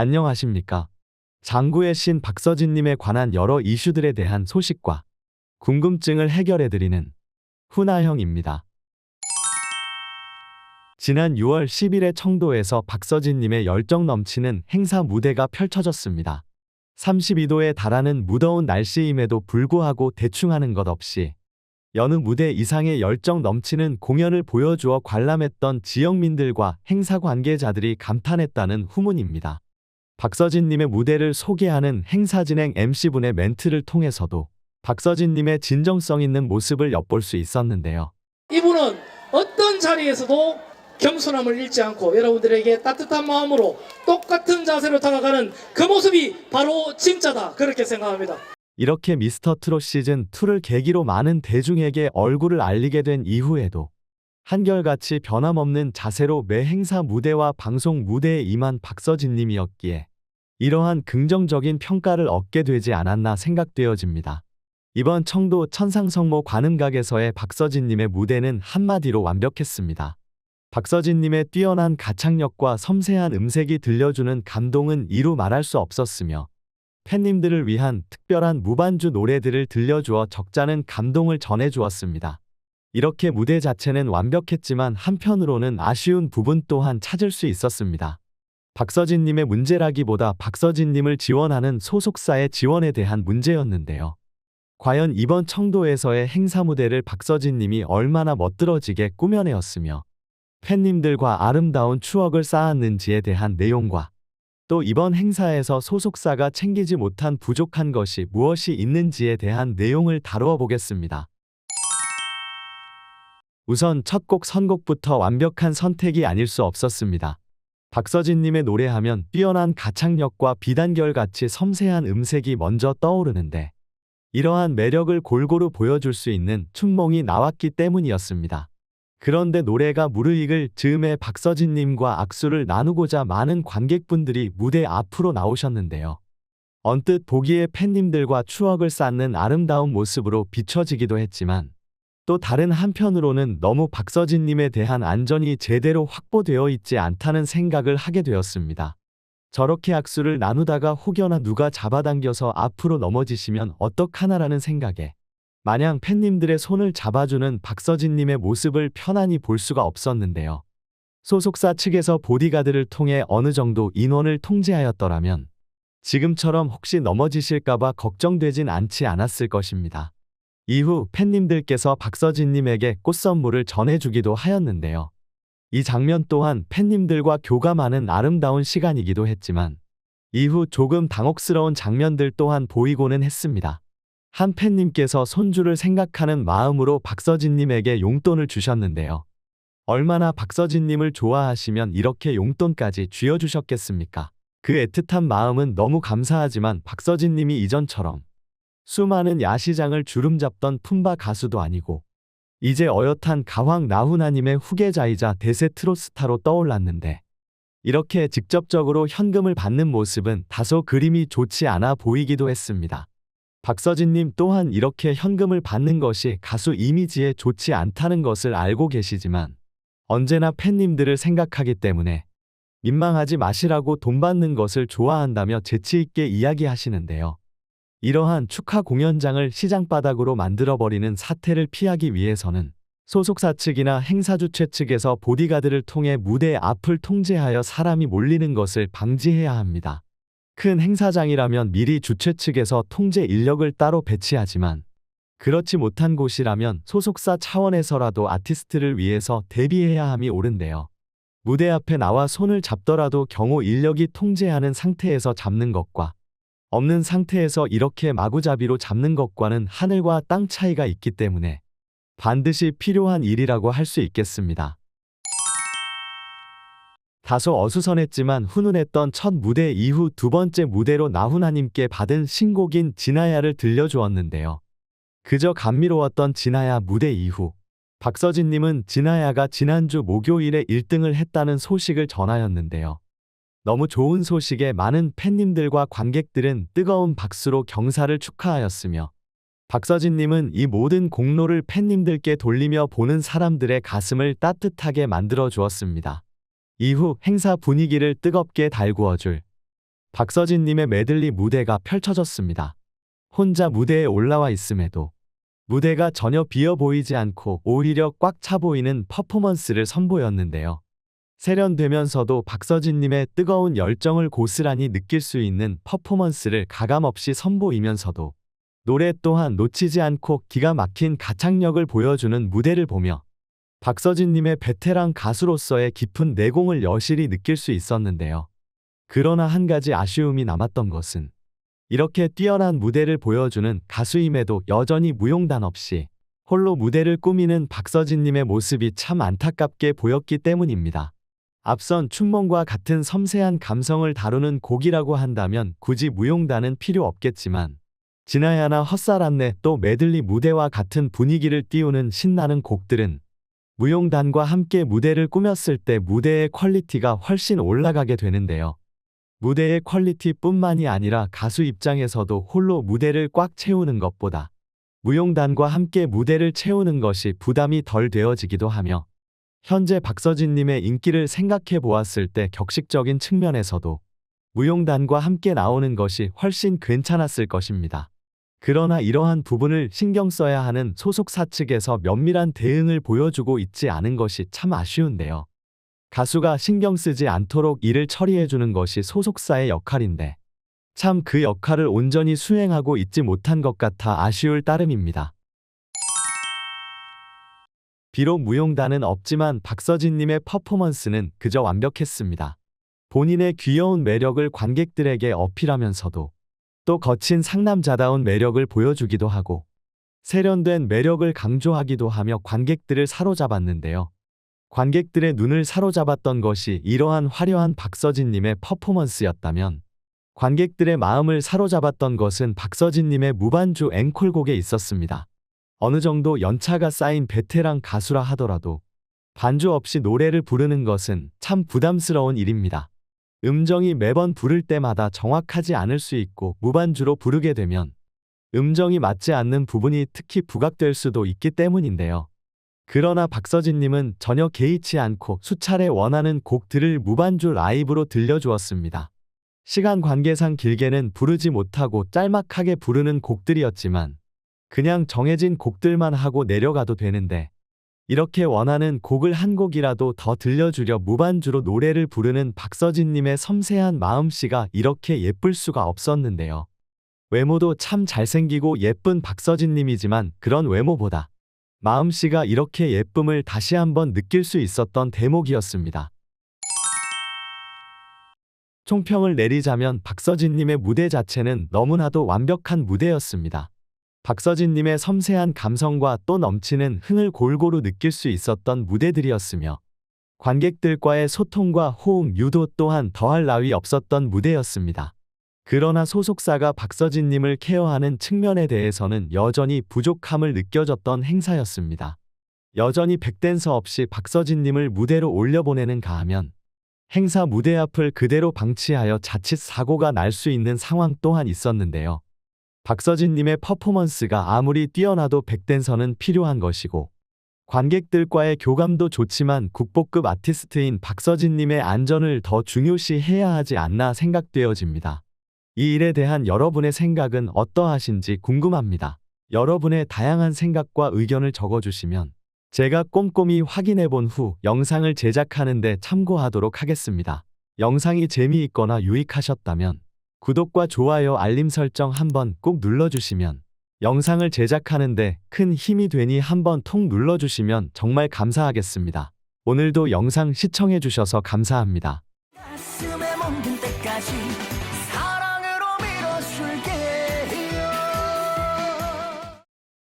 안녕하십니까. 장구의 신 박서진님에 관한 여러 이슈들에 대한 소식과 궁금증을 해결해드리는 훈아형입니다. 지난 6월 10일에 청도에서 박서진님의 열정 넘치는 행사 무대가 펼쳐졌습니다. 32도에 달하는 무더운 날씨임에도 불구하고 대충 하는 것 없이 여느 무대 이상의 열정 넘치는 공연을 보여주어 관람했던 지역민들과 행사 관계자들이 감탄했다는 후문입니다. 박서진님의 무대를 소개하는 행사 진행 MC분의 멘트를 통해서도 박서진님의 진정성 있는 모습을 엿볼 수 있었는데요. 이분은 어떤 자리에서도 겸손함을 잃지 않고 여러분들에게 따뜻한 마음으로 똑같은 자세로 다가가는 그 모습이 바로 진짜다 그렇게 생각합니다. 이렇게 미스터 트롯 시즌 2를 계기로 많은 대중에게 얼굴을 알리게 된 이후에도 한결같이 변함없는 자세로 매 행사 무대와 방송 무대에 임한 박서진님이었기에 이러한 긍정적인 평가를 얻게 되지 않았나 생각되어집니다. 이번 청도 천상성모 관음각에서의 박서진님의 무대는 한마디로 완벽했습니다. 박서진님의 뛰어난 가창력과 섬세한 음색이 들려주는 감동은 이루 말할 수 없었으며 팬님들을 위한 특별한 무반주 노래들을 들려주어 적잖은 감동을 전해주었습니다. 이렇게 무대 자체는 완벽했지만 한편으로는 아쉬운 부분 또한 찾을 수 있었습니다. 박서진님의 문제라기보다 박서진님을 지원하는 소속사의 지원에 대한 문제였는데요. 과연 이번 청도에서의 행사 무대를 박서진님이 얼마나 멋들어지게 꾸며내었으며 팬님들과 아름다운 추억을 쌓았는지에 대한 내용과 또 이번 행사에서 소속사가 챙기지 못한 부족한 것이 무엇이 있는지에 대한 내용을 다루어 보겠습니다. 우선 첫 곡 선곡부터 완벽한 선택이 아닐 수 없었습니다. 박서진님의 노래하면 뛰어난 가창력과 비단결같이 섬세한 음색이 먼저 떠오르는데 이러한 매력을 골고루 보여줄 수 있는 춘몽이 나왔기 때문이었습니다. 그런데 노래가 무르익을 즈음에 박서진님과 악수를 나누고자 많은 관객분들이 무대 앞으로 나오셨는데요. 언뜻 보기에 팬님들과 추억을 쌓는 아름다운 모습으로 비춰지기도 했지만 또 다른 한편으로는 너무 박서진님에 대한 안전이 제대로 확보되어 있지 않다는 생각을 하게 되었습니다. 저렇게 악수를 나누다가 혹여나 누가 잡아당겨서 앞으로 넘어지시면 어떡하나라는 생각에 마냥 팬님들의 손을 잡아주는 박서진님의 모습을 편안히 볼 수가 없었는데요. 소속사 측에서 보디가드를 통해 어느 정도 인원을 통제하였더라면 지금처럼 혹시 넘어지실까봐 걱정되진 않지 않았을 것입니다. 이후 팬님들께서 박서진님에게 꽃 선물을 전해주기도 하였는데요. 이 장면 또한 팬님들과 교감하는 아름다운 시간이기도 했지만 이후 조금 당혹스러운 장면들 또한 보이고는 했습니다. 한 팬님께서 손주를 생각하는 마음으로 박서진님에게 용돈을 주셨는데요. 얼마나 박서진님을 좋아하시면 이렇게 용돈까지 쥐어주셨겠습니까? 그 애틋한 마음은 너무 감사하지만 박서진님이 이전처럼 수많은 야시장을 주름잡던 품바 가수도 아니고 이제 어엿한 가왕 나훈아님의 후계자이자 대세 트로스타로 떠올랐는데 이렇게 직접적으로 현금을 받는 모습은 다소 그림이 좋지 않아 보이기도 했습니다. 박서진님 또한 이렇게 현금을 받는 것이 가수 이미지에 좋지 않다는 것을 알고 계시지만 언제나 팬님들을 생각하기 때문에 민망하지 마시라고 돈 받는 것을 좋아한다며 재치있게 이야기하시는데요. 이러한 축하 공연장을 시장바닥으로 만들어버리는 사태를 피하기 위해서는 소속사 측이나 행사 주최 측에서 보디가드를 통해 무대 앞을 통제하여 사람이 몰리는 것을 방지해야 합니다. 큰 행사장이라면 미리 주최 측에서 통제 인력을 따로 배치하지만 그렇지 못한 곳이라면 소속사 차원에서라도 아티스트를 위해서 대비해야 함이 옳은데요. 무대 앞에 나와 손을 잡더라도 경호 인력이 통제하는 상태에서 잡는 것과 없는 상태에서 이렇게 마구잡이로 잡는 것과는 하늘과 땅 차이가 있기 때문에 반드시 필요한 일이라고 할 수 있겠습니다. 다소 어수선했지만 훈훈했던 첫 무대 이후 두 번째 무대로 나훈아님께 받은 신곡인 진아야를 들려주었는데요. 그저 감미로웠던 진아야 무대 이후 박서진님은 진아야가 지난주 목요일에 1등을 했다는 소식을 전하였는데요. 너무 좋은 소식에 많은 팬님들과 관객들은 뜨거운 박수로 경사를 축하하였으며 박서진님은 이 모든 공로를 팬님들께 돌리며 보는 사람들의 가슴을 따뜻하게 만들어 주었습니다. 이후 행사 분위기를 뜨겁게 달구어줄 박서진님의 메들리 무대가 펼쳐졌습니다. 혼자 무대에 올라와 있음에도 무대가 전혀 비어 보이지 않고 오히려 꽉 차 보이는 퍼포먼스를 선보였는데요. 세련되면서도 박서진님의 뜨거운 열정을 고스란히 느낄 수 있는 퍼포먼스를 가감없이 선보이면서도 노래 또한 놓치지 않고 기가 막힌 가창력을 보여주는 무대를 보며 박서진님의 베테랑 가수로서의 깊은 내공을 여실히 느낄 수 있었는데요. 그러나 한 가지 아쉬움이 남았던 것은 이렇게 뛰어난 무대를 보여주는 가수임에도 여전히 무용단 없이 홀로 무대를 꾸미는 박서진님의 모습이 참 안타깝게 보였기 때문입니다. 앞선 춘몽과 같은 섬세한 감성을 다루는 곡이라고 한다면 굳이 무용단은 필요 없겠지만 지나야나 헛살았네 또 메들리 무대와 같은 분위기를 띄우는 신나는 곡들은 무용단과 함께 무대를 꾸몄을 때 무대의 퀄리티가 훨씬 올라가게 되는데요. 무대의 퀄리티뿐만이 아니라 가수 입장에서도 홀로 무대를 꽉 채우는 것보다 무용단과 함께 무대를 채우는 것이 부담이 덜 되어지기도 하며 현재 박서진님의 인기를 생각해 보았을 때 격식적인 측면에서도 무용단과 함께 나오는 것이 훨씬 괜찮았을 것입니다. 그러나 이러한 부분을 신경 써야 하는 소속사 측에서 면밀한 대응을 보여주고 있지 않은 것이 참 아쉬운데요. 가수가 신경 쓰지 않도록 일을 처리해 주는 것이 소속사의 역할인데 참 그 역할을 온전히 수행하고 있지 못한 것 같아 아쉬울 따름입니다. 비록 무용단은 없지만 박서진님의 퍼포먼스는 그저 완벽했습니다. 본인의 귀여운 매력을 관객들에게 어필하면서도 또 거친 상남자다운 매력을 보여주기도 하고 세련된 매력을 강조하기도 하며 관객들을 사로잡았는데요. 관객들의 눈을 사로잡았던 것이 이러한 화려한 박서진님의 퍼포먼스였다면 관객들의 마음을 사로잡았던 것은 박서진님의 무반주 앵콜곡에 있었습니다. 어느 정도 연차가 쌓인 베테랑 가수라 하더라도 반주 없이 노래를 부르는 것은 참 부담스러운 일입니다. 음정이 매번 부를 때마다 정확하지 않을 수 있고 무반주로 부르게 되면 음정이 맞지 않는 부분이 특히 부각될 수도 있기 때문인데요. 그러나 박서진님은 전혀 개의치 않고 수차례 원하는 곡들을 무반주 라이브로 들려주었습니다. 시간 관계상 길게는 부르지 못하고 짤막하게 부르는 곡들이었지만 그냥 정해진 곡들만 하고 내려가도 되는데 이렇게 원하는 곡을 한 곡이라도 더 들려주려 무반주로 노래를 부르는 박서진님의 섬세한 마음씨가 이렇게 예쁠 수가 없었는데요. 외모도 참 잘생기고 예쁜 박서진님이지만 그런 외모보다 마음씨가 이렇게 예쁨을 다시 한번 느낄 수 있었던 대목이었습니다. 총평을 내리자면 박서진님의 무대 자체는 너무나도 완벽한 무대였습니다. 박서진님의 섬세한 감성과 또 넘치는 흥을 골고루 느낄 수 있었던 무대들이었으며 관객들과의 소통과 호응 유도 또한 더할 나위 없었던 무대였습니다. 그러나 소속사가 박서진님을 케어하는 측면에 대해서는 여전히 부족함을 느껴졌던 행사였습니다. 여전히 백댄서 없이 박서진님을 무대로 올려보내는 가 하면 행사 무대 앞을 그대로 방치하여 자칫 사고가 날 수 있는 상황 또한 있었는데요. 박서진님의 퍼포먼스가 아무리 뛰어나도 백댄서는 필요한 것이고 관객들과의 교감도 좋지만 국보급 아티스트인 박서진님의 안전을 더 중요시해야 하지 않나 생각되어집니다. 이 일에 대한 여러분의 생각은 어떠하신지 궁금합니다. 여러분의 다양한 생각과 의견을 적어주시면 제가 꼼꼼히 확인해 본 후 영상을 제작하는 데 참고하도록 하겠습니다. 영상이 재미있거나 유익하셨다면 구독과 좋아요 알림 설정 한번 꼭 눌러주시면 영상을 제작하는데 큰 힘이 되니 한번 통 눌러주시면 정말 감사하겠습니다. 오늘도 영상 시청해주셔서 감사합니다.